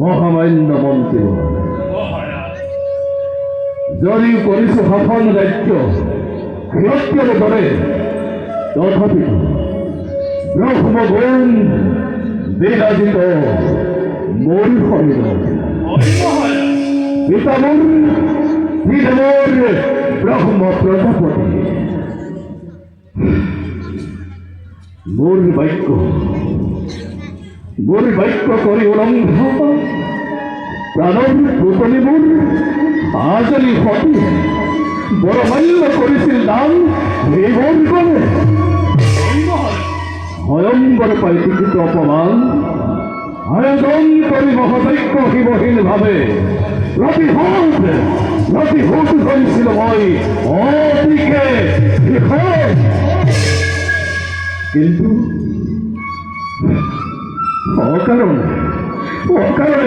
মহামান্য মন্ত্রী যদি কৰিছো শাসন ৰাজ্য ক্ষত্ৰিয়ৰ দৰে তথাপি ব্ৰহ্মগুণ বিৰাজিত মোৰ শৰীৰত হয় মহারাজ পিতামোৰ পিতামৰ ব্ৰহ্ম প্ৰজাপতি মোৰ বাক্য। মোৰ বাক্য কৰি উলংঘ প্ৰাণৰ পুতলিবোৰ আজলি সতী বৰমাল্য কৰিছিল দান এইবোৰ কৰে হয় মহারাজ ভয়ংকৰ পাইটিকিত অপমান আয়োজন কৰি মহযজ্ঞ শিৱহীনভাৱে প্ৰতিশোধ প্ৰতিশোধ কৰিছিলো মই। অতিকে বিষয় কিন্তু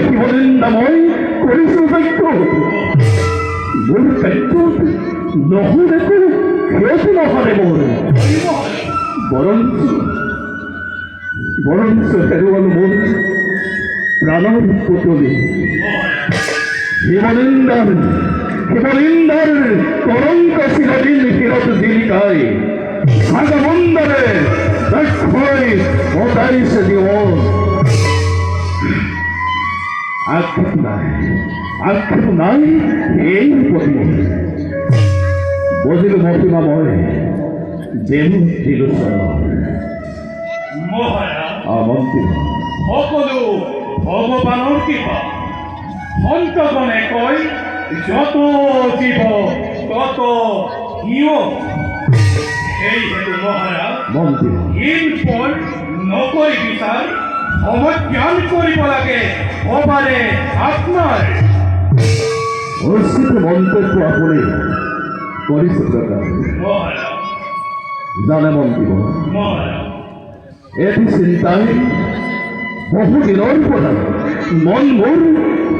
শিৱনিন্দা মই কৰিছো যজ্ঞ মোৰ কাৰ্যত নহ'ল একো ক্ষতি নহ'লে মোৰ হয় মহারাজ বরঞ্চ বরঞ্চ হেরুয়াল মন প্রাণর পুতলি হিমলিন্দার হিমলিন্দার করঙ্ক শিলাদিন ফিরত দিলিকায়। ভাগমন্দরে দক্ষয় মোটাইছে জীবন। আক্ষেপ নাই এই পদ্ম বজিল মহিমাময় যেন দিল মহারাজ আমন্ত্রণ সকলো ভগৱানৰ কৃপা। সন্তগণে কয় যত জীৱ তত সিও সেই হেতু মহাৰাজ মন্ত্রী হীন পৰ নকৰি বিচাৰ সমজ্ঞান কৰিব লাগে। অবাৰে আপোনাৰ অর্ষিত মন্তব্য আপনি প্রকাশ মহাৰাজ জানে মন্ত্রী মহাৰাজ এটি চিন্তায় বহুদিনের পৰা মন মোৰ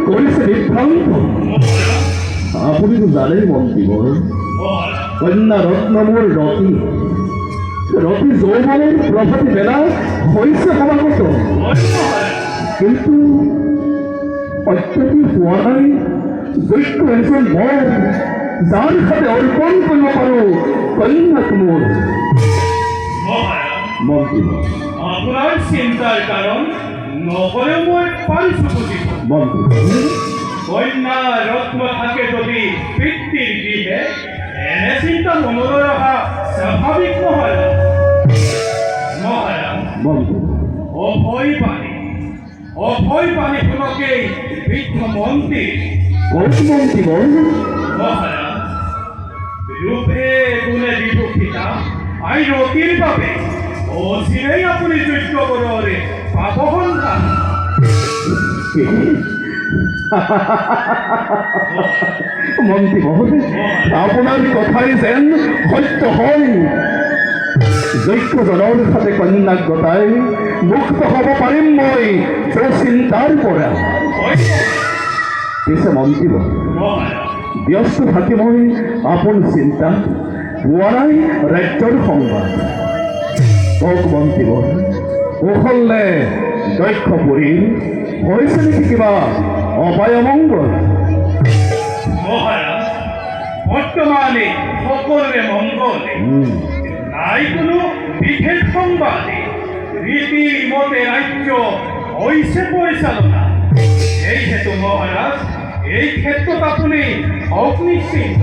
কৰিছে বিভ্ৰান্ত মহাৰাজ আপুনি জানেই মন্ত্ৰী কন্যা ৰত্ন মোৰ ৰতি ৰতি যৌৱনৰ প্ৰভাতী বেলা হৈছে সমাগত কিন্তু অত্যাধিক হোৱা নাই যোগ্য এজন মই যাৰ খাতে অৰ্পণ কৰিব পাৰোঁ কন্যাক মোৰ আপোনাৰ চিন্তাৰ কাৰণ নকলেও মই পাৰিছোঁ বুজিব কন্যা ৰত্ন থাকে যদি পিতৃৰ গৃহে এনে চিন্তা মনলৈ অহা স্বাভাৱিক নহয় মহাৰাজ অভয় পানী অভয় পানী শুনকেই বৃদ্ধ মন্ত্ৰী মই মহাৰাজ ৰূপে গুণে বিভূষিতা আই ৰতিৰ বাবে অচিৰেই আপুনি যোগ্য বৰৰে পাব মন্ত্ৰী মহোদয় আপোনাৰ কথাই যেন সত্য হয়। যোগ্যজনৰ খাতে কন্যাক গতাই মুক্ত হ'ব পাৰিম মই চিন্তাৰ পৰা পিছে মন্ত্ৰী ব্যস্ত থাকি মই, আপোন চিন্তা পোৱা নাই ৰাজ্যৰ সংবাদ। কওক মন্ত্ৰীবৰ কৌশলে দক্ষ পৰিল হৈছে নেকি কিবা অপায় অমংগল মহারাজ বর্তমানে সকলের মঙ্গলে। নাই কোনো বিশেষ সংবাদে রীতি মতে রাজ্য হৈছে পরিচালনা। এই হেতু মহারাজ এই ক্ষেত্ৰত আপুনি হওক নিশ্চিন্ত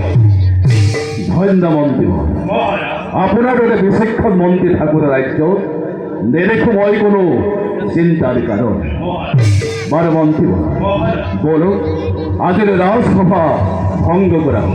ধন্য মন্ত্ৰী মহাৰাজ আপোনাৰ দৰে বিচক্ষণ মন্ত্ৰী থাকোঁতে ৰাজ্যত নেদেখো মই কোনো চিন্তাৰ কারণ মহাৰাজ বলো আজের রাজসভা ভঙ্গ মহাৰাজ